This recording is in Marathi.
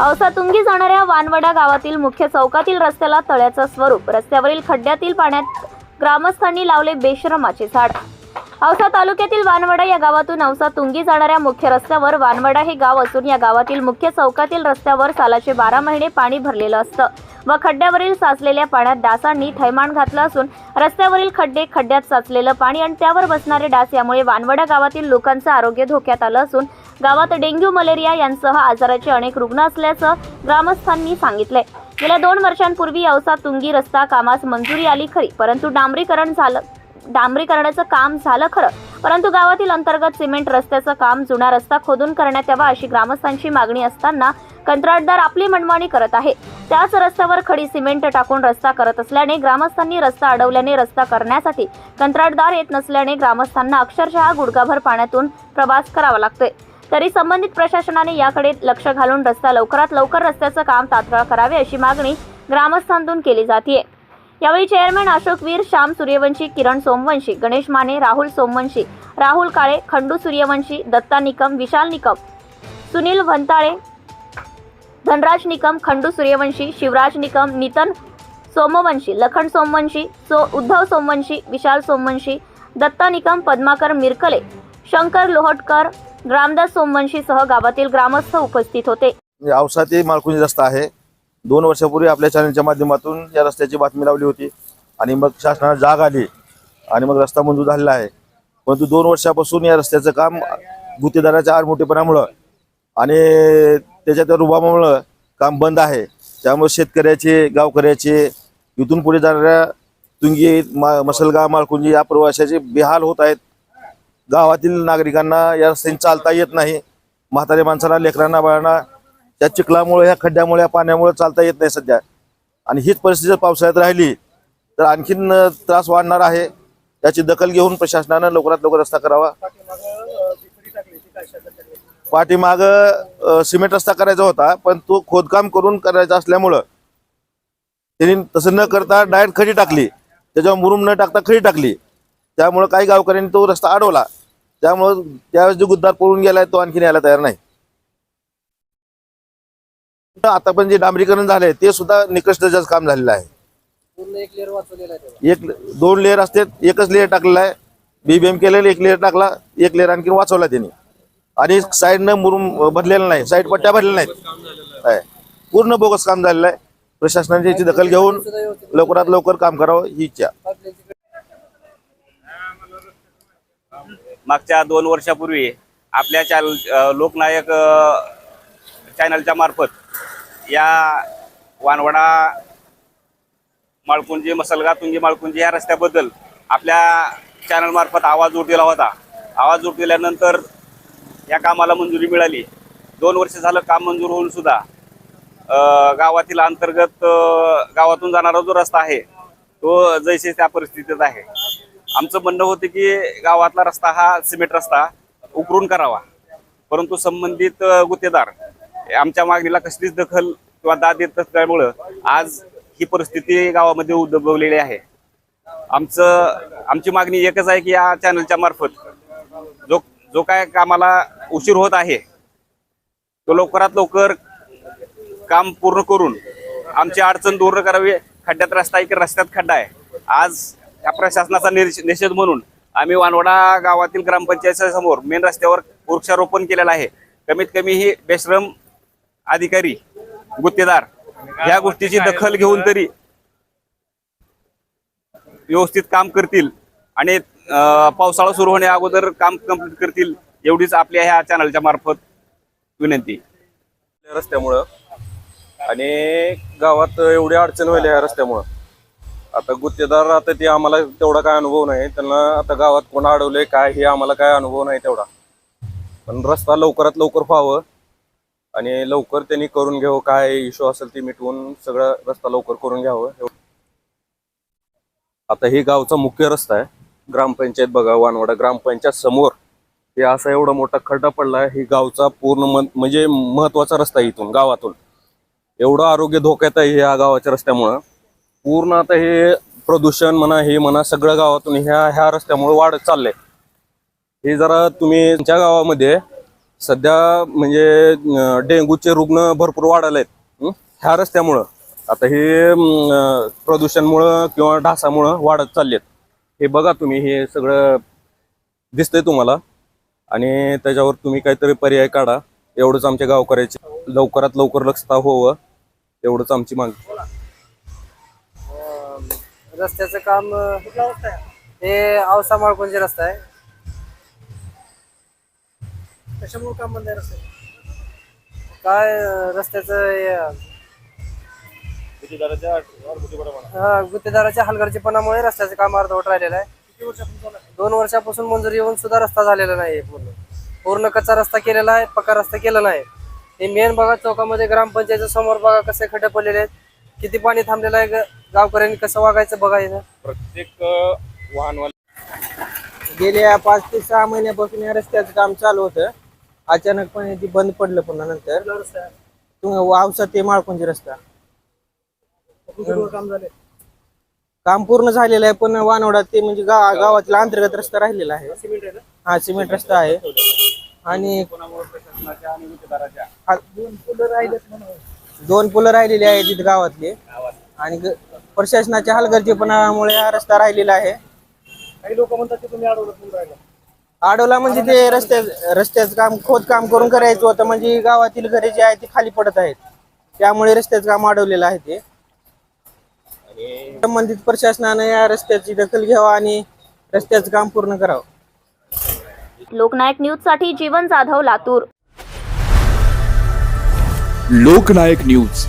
औसा तुंगी जाणाऱ्या वानवडा गावातील मुख्य चौकातील रस्त्याला तळ्याचं स्वरूप. रस्त्यावरील खड्ड्यातील पाण्यात ग्रामस्थांनी लावले बेशरमाचे झाड. औसा तालुक्यातील वानवडा या गावातून औसा तुंगी जाणाऱ्या मुख्य रस्त्यावर वानवडा हे गाव असून या गावातील मुख्य चौकातील रस्त्यावर सालाचे बारा महिने पाणी भरलेलं असतं. व खड्ड्यावरील साचलेल्या पाण्यात डासांनी थैमान घातलं असून रस्त्यावरील खड्डे खड्ड्यात साचलेलं पाणी आणि त्यावर बसणारे डास यामुळे वानवडा गावातील लोकांचं आरोग्य धोक्यात आलं असून गावात डेंग्यू मलेरिया यांसह आजाराचे अनेक रुग्ण असल्याचं ग्रामस्थांनी सांगितलंय. गेल्या दोन वर्षांपूर्वी औसा तुंगी रस्ता कामास मंजुरी आली खरी परंतु डांबरीकरण झालं डांबरीकरणाचं काम झालं खरं. परंतु गावातील अंतर्गत सिमेंट रस्त्याचं काम जुना रस्ता खोदून करण्यात यावा अशी ग्रामस्थांची मागणी असताना कंत्राटदार आपली मनमानी करत आहे. त्याच रस्त्यावर खडी सिमेंट टाकून रस्ता करत असल्याने ग्रामस्थांनी रस्ता अडवल्याने रस्ता करण्यासाठी कंत्राटदार येत नसल्याने ग्रामस्थांना अक्षरशः गुडघाभर पाण्यातून प्रवास करावा लागतोय. तरी संबंधित प्रशासनाने याकडे लक्ष घालून रस्ता लवकरात लवकर रस्त्याचं काम तात्काळ करावे अशी मागणी ग्रामस्थांतून केली जाते यावेळी चेअरमॅन अशोक वीर श्याम सूर्यवंशी किरण सोमवंशी गणेश माने राहुल सोमवंशी राहुल काळे खंडू सूर्यवंशी दत्ता निकम विशाल निकम सुनील भंताळे धनराज निकम खंडू सूर्यवंशी शिवराज निकम नितन सोमवंशी लखन सोमवंशी सो उद्धव सोमवंशी विशाल सोमवंशी दत्ता निकम पद्माकर मिरकले शंकर लोहटकर रामदास सोमवंशीसह गावातील ग्रामस्थ उपस्थित होते. म्हणजे औसा ते रस्ता आहे. दोन वर्षापूर्वी आपल्या चॅनलच्या माध्यमातून या रस्त्याची बातमी लावली होती आणि मग शासनाला जाग आली आणि मग रस्ता मंजूर झालेला आहे. परंतु दोन वर्षापासून या रस्त्याचं काम गुत्तेदाराच्या आडमोठेपणामुळं आणि त्याच्यात रुबाबामुळं काम बंद आहे. त्यामुळे शेतकऱ्याचे गावकऱ्याचे इथून पुढे जाणाऱ्या तुंगी मा मसलगाव माळकुंजी या प्रवाशाचे बेहाल होत आहेत. गावातील नागरिकांना या रस्त्याने चालता येत नाही. म्हातारे माणसांना लेकरांना बाळांना या चिखलामुळे ह्या खड्ड्यामुळे या पाण्यामुळे चालता येत नाही सध्या. आणि हीच परिस्थिती जर पावसाळ्यात राहिली तर आणखीन त्रास वाढणार आहे. याची दखल घेऊन प्रशासनानं लवकरात लवकर रस्ता करावा. पाठीमाग सिमेंट रस्ता करायचा होता पण तो खोदकाम करून करायचा असल्यामुळं त्यांनी तसं न करता डायरेक्ट खडी टाकली. त्याच्यावर मुरुम न टाकता खडी टाकली. त्यामुळं काही गावकऱ्यांनी तो रस्ता अडवला. त्यामुळं त्यावेळेस जो गुद्दार पळून गेलाय तो आणखीन यायला तयार नाही. आता पण जे डांबरीकरण झालंय ते सुद्धा निकृष्ट दर्जाचं काम झालेलं आहे. एक दोन लेअर असते एकच लेअर टाकलेला आहे. बीबीएम केलेलं एक लेअर टाकला एक लेअर आणखी वाचवला त्यांनी. आणि साईडनं मुरुम भरलेलं नाही साईड पट्ट्या भरलेल्या नाहीत. पूर्ण बोगस काम झालेलं आहे. प्रशासनाची याची दखल घेऊन लवकरात लवकर काम करावं ही इच्छा. मागच्या दोन वर्षापूर्वी आपल्या चॅनल लोकनायक चॅनलच्या मार्फत या वानवडा माळकुंजी मसलगा तुंगी माळकुंजी या रस्त्याबद्दल आपल्या चॅनलमार्फत आवाज आवाज दिला होता. आवाज उठलेल्यानंतर या कामाला मंजुरी मिळाली. दोन वर्ष झालं काम मंजूर होऊन सुद्धा गावातील अंतर्गत गावातून जाणारा जो रस्ता आहे तो जैसे त्या परिस्थितीत आहे. आमचं म्हणणं होतं की गावातला रस्ता हा सिमेंट रस्ता उकरून करावा. परंतु संबंधित गुत्तेदार आमच्या मागणीला कसलीच दखल किंवा दाद येत नसल्यामुळं आज ही परिस्थिती गावामध्ये उद्भवलेली आहे. आमचं आमची मागणी एकच आहे की या चॅनलच्या मार्फत जो काय कामाला उशीर होत आहे तो लवकरात लवकर काम पूर्ण करून आमची अडचण दूर करावी. खड्ड्यात रस्ता आहे की रस्त्यात खड्डा आहे? आज या प्रशासनाचा निषेध म्हणून आम्ही वानवडा गावातील ग्रामपंचायतीसमोर मेन रस्त्यावर वृक्षारोपण केलेलं आहे. कमीत कमी ही बेश्रम अधिकारी गुत्तेदार या गोष्टीची दखल घेऊन तरी व्यवस्थित काम करतील आणि पावसाळा सुरू होण्या अगोदर काम कंप्लीट करतील एवढीच आपल्या ह्या चॅनलच्या मार्फत विनंती. रस्त्यामुळं आणि गावात एवढी अडचण होईल या रस्त्यामुळं. आता गुत्तेदार आता ते आम्हाला तेवढा काय अनुभव नाही. त्यांना आता गावात कोण अडवलंय काय हे आम्हाला काय अनुभव नाही तेवढा. पण रस्ता लवकरात लवकर व्हावं आणि लवकर त्यांनी करून घ्यावं काय इश्यू असेल ते मिटवून सगळं रस्ता लवकर करून घ्यावं. आता हे गावचा मुख्य रस्ता आहे. ग्रामपंचायत बघा वानवडा ग्रामपंचायत समोर. हे असा एवढा मोठा खड्डा पडलाय ही गावचा पूर्ण म्हणजे महत्त्वाचा रस्ता आहे इथून गावातून. एवढं आरोग्य धोक्यात आहे ह्या गावाच्या रस्त्यामुळं. पूर्ण आता हे प्रदूषण म्हणा हे म्हणा सगळं गावातून ह्या ह्या रस्त्यामुळे वाढत चाललंय. हे जरा तुम्ही तुमच्या गावामध्ये सध्या म्हणजे डेंग्यूचे रुग्ण भरपूर वाढायला आहेत ह्या रस्त्यामुळं. आता हे प्रदूषणमुळं किंवा ढासामुळं वाढत चाललेत. हे बघा तुम्ही हे सगळं दिसतंय तुम्हाला. आणि त्याच्यावर तुम्ही काहीतरी पर्याय काढा. एवढंच आमच्या गावकऱ्याचे लवकरात लवकर लक्षता होवं. एवढंच आमची मागणी. रस्त्याचं काम हे औसा माळकोणचे रस्ता आहे. कशामुळे काम बंद आहे रस्ते काय रस्त्याचं हे, हा, गुत्तेदाराच्या हलगर्जीपणामुळे रस्त्याचं काम अर्धवट राहिलेलं आहे. दोन वर्षापासून मंजुरी येऊन सुद्धा रस्ता झालेला नाही पूर्ण पूर्ण कच्चा रस्ता केलेला आहे पक्का रस्ता केला नाही. हे मेन बघा चौकामध्ये ग्रामपंचायतच्या समोर बघा कसे खड्डे पडलेले आहेत. किती पाणी थांबलेलं आहे ग- गावकऱ्यांनी कसं वागायचं बघायचं प्रत्येक वाहनवाले गेल्या पाच ते सहा महिन्यापासून या रस्त्याचं काम चालू होतं. अचानकपणे ती बंद पडलं पुन्हा नंतर. तुम्ही वावसा ते माळकुंजी रस्ता. काम झाले काम पूर्ण झालेलं आहे पण वानवडा ते म्हणजे गाव गावातला अंतर्गत रस्ता राहिलेला आहे. सिमेंट आहे ना? हा सिमेंट रस्ता आहे. आणि हा- दोन फुलं राहिलेत म्हणून. दोन पुलं राहिलेली आहेत तिथे गावातले. आणि ग- प्रशासनाच्या हलगर्जीपणामुळे हा रस्ता राहिलेला आहे. काही लोक म्हणतात की तुम्ही अडवलं म्हणून राहिला. आडवला म्हणजे ते रस्त्या रस्त्याचं काम खोद काम करून करायचं होतं. म्हणजे गावातील घरे जे आहेत ते खाली पडत आहेत. त्यामुळे रस्त्याचं काम अडवलेलं आहे ते. संबंधित प्रशासनाने या रस्त्याची दखल घ्यावा आणि रस्त्याचं काम पूर्ण करावं. लोकनायक न्यूजसाठी जीवन जाधव लातूर. लोकनायक न्यूज.